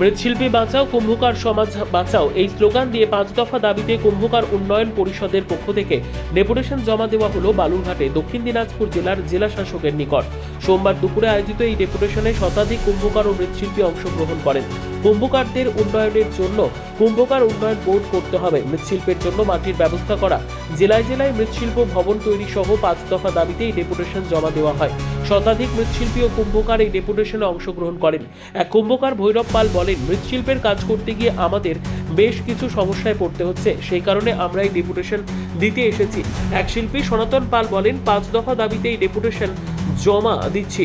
মৃৎশিল্পী বাঁচাও, কুম্ভকার সমাজ বাঁচাও এই স্লোগান দিয়ে পাঁচ দফা দাবিতে কুম্ভকার উন্নয়ন পরিষদের পক্ষ থেকে ডেপুটেশন জমা দেওয়া হলো বালুরঘাটে, দক্ষিণ দিনাজপুর জেলার জেলা শাসকের নিকট। সোমবার দুপুরে আয়োজিত এই ডেপুটেশনে শতাধিক কুম্ভকার ও মৃৎশিল্পী অংশগ্রহণ করেন। কুম্ভকারদের উন্নয়নের জন্য কুম্ভকার উন্নয়ন বোর্ড করতে হবে। মৃৎশিল্পের জন্য মাটির ব্যবস্থা করা। জেলায় জেলায় মৃৎশিল্প ভবন তৈরি সহ পাঁচ দফা দাবিতে এই ডেপুটেশন জমা দেওয়া হয়। শতাধিক মৃৎশিল্পী ও কুম্ভকার এই ডেপুটেশনে অংশগ্রহণ করেন। এক কুম্ভকার ভৈরব পাল বলেন, মৃৎশিল্পের কাজ করতে গিয়ে আমাদের বেশ কিছু সমস্যায় পড়তে হচ্ছে। সেই কারণে আমরা এই ডেপুটেশন দিতে এসেছি। এক শিল্পী সনাতন পাল বলেন, পাঁচ দফা দাবিতে এই ডেপুটেশন জমা দিচ্ছি।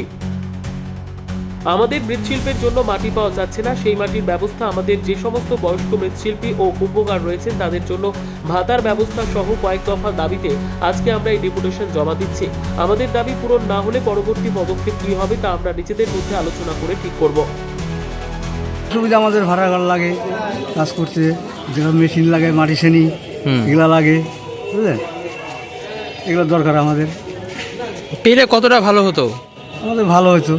আমাদের মৃৎশিল্পের জন্য মাটি পাওয়া যাচ্ছে না। সেই মাটির ব্যবস্থা আমাদের যে সমস্ত বয়স্ক মৃৎশিল্পী ও কুম্ভকার রয়েছেন তাদের জন্য ভাতার ব্যবস্থা সহ কয়েক দফা দাবিতে আজকে আমরা এই ডেপুটেশন জমা দিচ্ছি। আমাদের দাবি পূরণ না হলে পরবর্তী পদক্ষেপ কী হবে তা আমরা নিজেদের মধ্যে আলোচনা করে ঠিক করব। সুবিধা আমাদের ভাড়া ঘর লাগে কাজ করতে যেসব মেশিন লাগে মাটি শ্রেণি এগুলা লাগে বুঝলেন? এগুলো দরকার আমাদের। পেলে কতটা ভালো হতো? আমাদের ভালো হতো।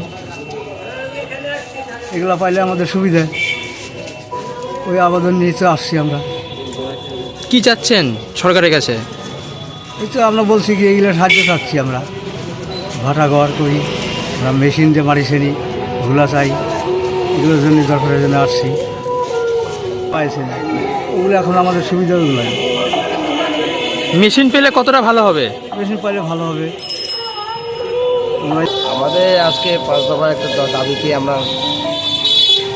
এগুলা পাইলে আমাদের সুবিধা। ওই আবেদন নিয়ে তো আসছি আমরা। কি চাচ্ছেন সরকারের কাছে? এই তো আমরা বলছি কি এগুলো সাহায্য চাচ্ছি আমরা। ভাটা ঘর করি আমরা মেশিন যে শ্রেণি ওগুলা চাই এগুলোর জন্য দরকারের জন্য আসছি। পাইছে না। ওগুলো এখন আমাদের সুবিধা ওগুলো মেশিন পেলে কতটা ভালো হবে? মেশিন পাইলে ভালো হবে। আমরা আমাদের আজকে পাঁচ দফার একটা দাবিতে আমরা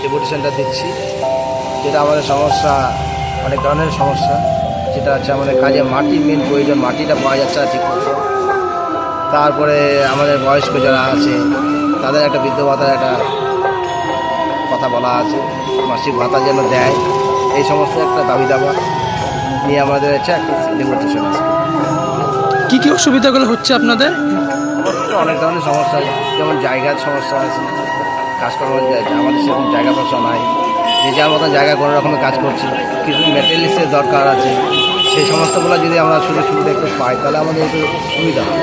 ডেপুটেশনটা দিচ্ছি যেটা আমাদের সমস্যা অনেক ধরনের সমস্যা যেটা হচ্ছে আমাদের কাজে মাটি মেন প্রয়োজন মাটিটা পাওয়া যাচ্ছে না ঠিক তারপরে আমাদের বয়স্ক যারা আছে তাদের একটা বৃদ্ধ ভাতার একটা কথা বলা আছে মাসিক ভাতা যেন দেয় এই সমস্ত একটা দাবি দাবা নিয়ে আমাদের হচ্ছে একটা ডেপুটেশন আছে। কী কী অসুবিধাগুলো হচ্ছে আপনাদের? অনেক ধরনের সমস্যা আছে যেমন জায়গার সমস্যা আছে কাজকর্ম যা- আমাদের সেরকম জায়গা পয়সা নাই। যে যার মতন জায়গা কোনো রকমের কাজ করছি কিছু মেটেরিয়ালসের দরকার আছে সেই সমস্তগুলো যদি আমরা সুযোগ সুবিধা একটু পাই তাহলে আমাদের একটু সুবিধা হয়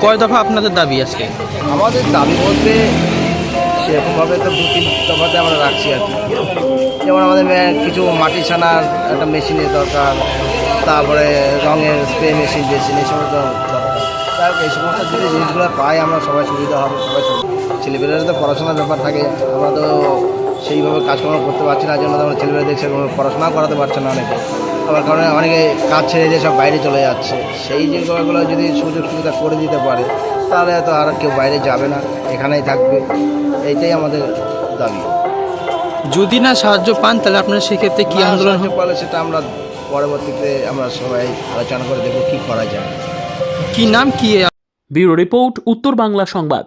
কয় দফা আপনাদের দাবি আজকে? আমাদের দাবি বলতে সেরকমভাবে তো দু তিন দফাতে আমরা রাখছি আর কি। যেমন আমাদের কিছু মাটি ছানার একটা মেশিনের দরকার তারপরে রঙের স্প্রে মেশিন মেশিন এই সমস্ত দরকার। এই সমস্ত যদি জিনিসগুলো পাই আমরা সবাই সুবিধা হবে সবাই সুবিধা ছেলেমেয়েরা তো পড়াশোনার ব্যাপার থাকে আমরা তো সেইভাবে কাজকর্ম করতে পারছি না জন্য আমরা ছেলেমেয়েদের সেরকম পড়াশোনা করাতে পারছে না অনেকে। আবার কারণে অনেকে কাজ ছেড়ে দিয়ে সব বাইরে চলে যাচ্ছে। সেই জায়গাগুলো যদি সুযোগ সুবিধা করে দিতে পারে তাহলে তো আর কেউ বাইরে যাবে না এখানেই থাকবে। এইটাই আমাদের দাবি। যদি না সাহায্য পান তাহলে আপনারা সেক্ষেত্রে কী আন্দোলন হবে সেটা আমরা পরবর্তীতে আমরা সবাই আলোচনা করে দেখব কী করা যায়। কি নাম কি ব্যুরো রিপোর্ট উত্তর বাংলা সংবাদ।